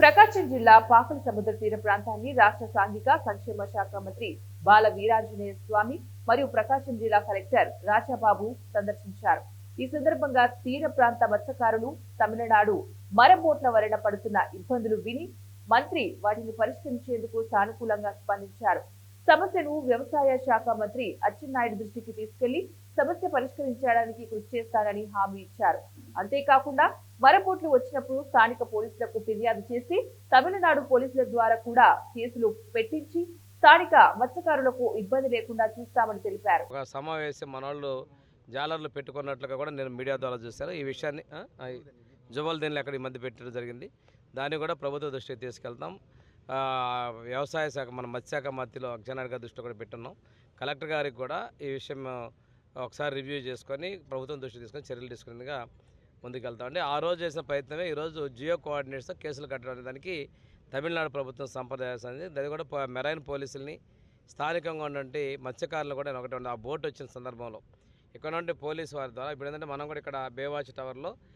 ప్రకాశం జిల్లా పాకల సముద్ర తీర ప్రాంతాన్ని రాష్ట్ర సాంఘిక సంక్షేమ శాఖ మంత్రి బాల వీరాంజనేయ స్వామి మరియు ప్రకాశం జిల్లా కలెక్టర్ రాజాబాబు సందర్శించారు. ఈ సందర్భంగా తీర ప్రాంత మత్స్యకారులు తమిళనాడు మరబోట్ల వలన పడుతున్న ఇబ్బందులు విని మంత్రి వాటిని పరిష్కరించేందుకు సానుకూలంగా స్పందించారు. సమస్యను వ్యవసాయ శాఖ మంత్రి అచ్చెన్నాయుడు దృష్టికి తీసుకెళ్ళి సమస్య పరిష్కరించడానికి కృషి చేస్తానని హామీ ఇచ్చారు. అంతేకాకుండా మరపోట్లు వచ్చినప్పుడు స్థానిక పోలీసులకు ఫిర్యాదు చేసి తమిళనాడు పోలీసుల ద్వారా కూడా కేసులు పెట్టించి స్థానిక మత్స్యకారులకు ఇబ్బంది లేకుండా చూస్తామని తెలిపారు. ఒక సమావేశం మన జాలర్లు పెట్టుకున్నట్లుగా కూడా నేను మీడియా ద్వారా చూశాను. ఈ విషయాన్ని ఆ, జువల్ దీనిలో అక్కడ ఈ మధ్య పెట్టడం జరిగింది. దాన్ని కూడా ప్రభుత్వ దృష్టికి తీసుకెళ్తాం. వ్యవసాయ శాఖ మన మత్స్యశాఖ మధ్యలో అక్షనాయుడు దృష్టి కూడా పెట్టున్నాం. కలెక్టర్ గారికి కూడా ఈ విషయం ఒకసారి రివ్యూ చేసుకొని ప్రభుత్వం దృష్టి తీసుకొని చర్యలు తీసుకునేందుగా ముందుకెళ్తాం ఆ రోజు చేసిన ప్రయత్నమే ఈరోజు జియో కోఆర్డినేట్స్తో కేసులు కట్టడం దానికి తమిళనాడు ప్రభుత్వం సంప్రదాయించింది అది కూడా మెరైన్ పోలీసుల్ని స్థానికంగా ఉన్నటువంటి మత్స్యకారులు కూడా ఒకటి ఆ బోట్ వచ్చిన సందర్భంలో. ఇక్కడ నుండి పోలీసు వారి ద్వారా ఇప్పుడు ఏంటంటే మనం కూడా ఇక్కడ బేవాచ్ టవర్లో